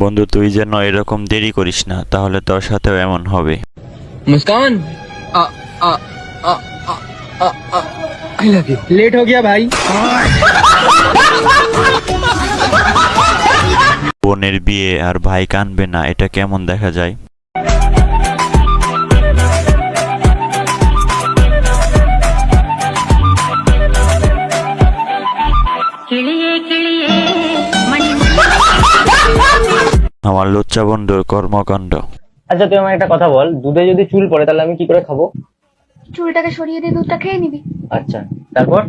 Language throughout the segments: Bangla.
বন্ধু তুই যেন এরকম দেরি করিস না তাহলে তোর সাথেও এমন হবে। মুস্কান? বোনের বিয়ে আর ভাই কানবে না এটা কেমন দেখা যায়? আমার লুচ্চা বন্ধুর কর্মকাণ্ড। আচ্ছা তুই আমার একটা কথা বল। দুধে যদি চুল পড়ে তাহলে আমি কি করে খাব? চুলটাকে সরিয়ে দিয়ে দুধটা খেয়ে নিবি। আচ্ছা তারপর?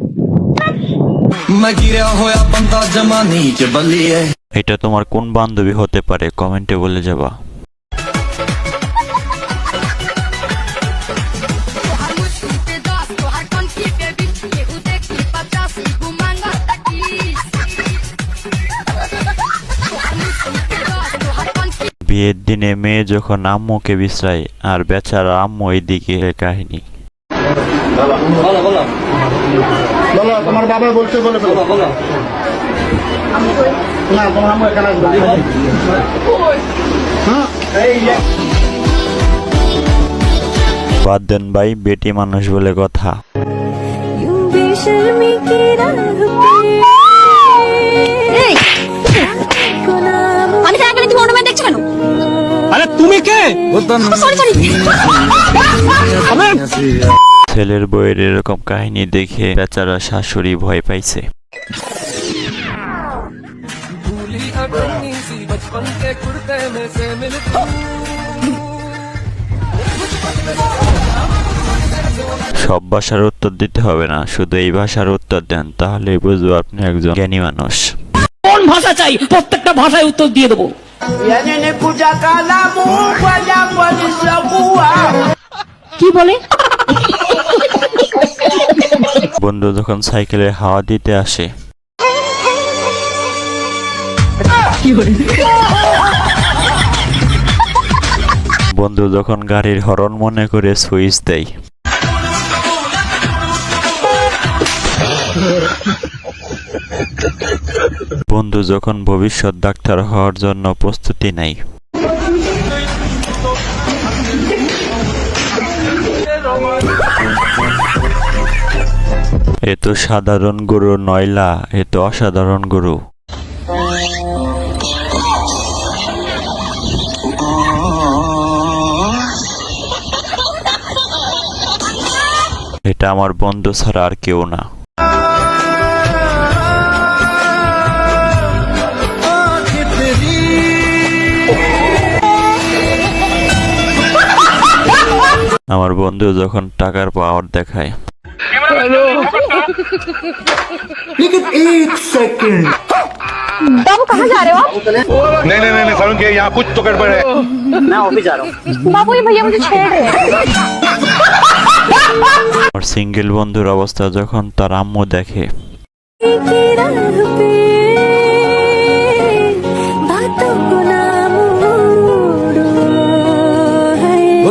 এটা তোমার কোন বান্ধবী হতে পারে? কমেন্টে বলে যাবা। বিয়ের দিনে মেয়ে যখন আম্মুকে বিশ্রায়, আর বেচারা আম্মু এইদিকে কাহিনী। বাদ দেন ভাই, বেটি মানুষ বলে কথা। ছেলের বইয়ের এরকম কাহিনী দেখে বেচারা শাশুড়ি ভয় পাইছে। সব ভাষার উত্তর দিতে হবে না, শুধু এই ভাষার উত্তর দেন তাহলে বুঝব আপনি একজন জ্ঞানী মানুষ। কোন ভাষা চাই? প্রত্যেকটা ভাষায় উত্তর দিয়ে দেবো। কি বলে? বন্ধু যখন সাইকেলে হাওয়া দিতে আসে। বন্ধু যখন গাড়ির হরন মনে করে সুইচ দেয়। বন্ধু, যখন ভবিষ্যৎ ডাক্তার হওয়ার জন্য প্রস্তুতি নেয় এ তো সাধারণ গরু নয়লা এ তো অসাধারণ গরু। এটা আমার বন্ধু ছাড়া আর কেউ না। আমার বন্ধু যখন টাকার পাওয়ার দেখায় बाबू कहाँ जा रहे हो आप नहीं नहीं नहीं सारुण के यहाँ कुछ तो गड़बड़ है না অফিস যাও बाबू ये भैया मुझे छेड़ रहे हैं আমার সিঙ্গেল বন্ধুর অবস্থা যখন তার আম্মু দেখে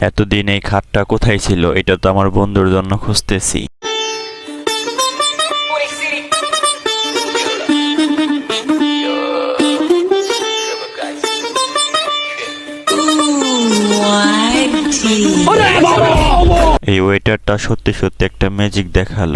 এতদিন এই খাটটা কোথায় ছিল এটা তো আমার বন্ধুর জন্য খুঁজতেছি। এই ওয়েটারটা সত্যি সত্যি একটা ম্যাজিক দেখাল।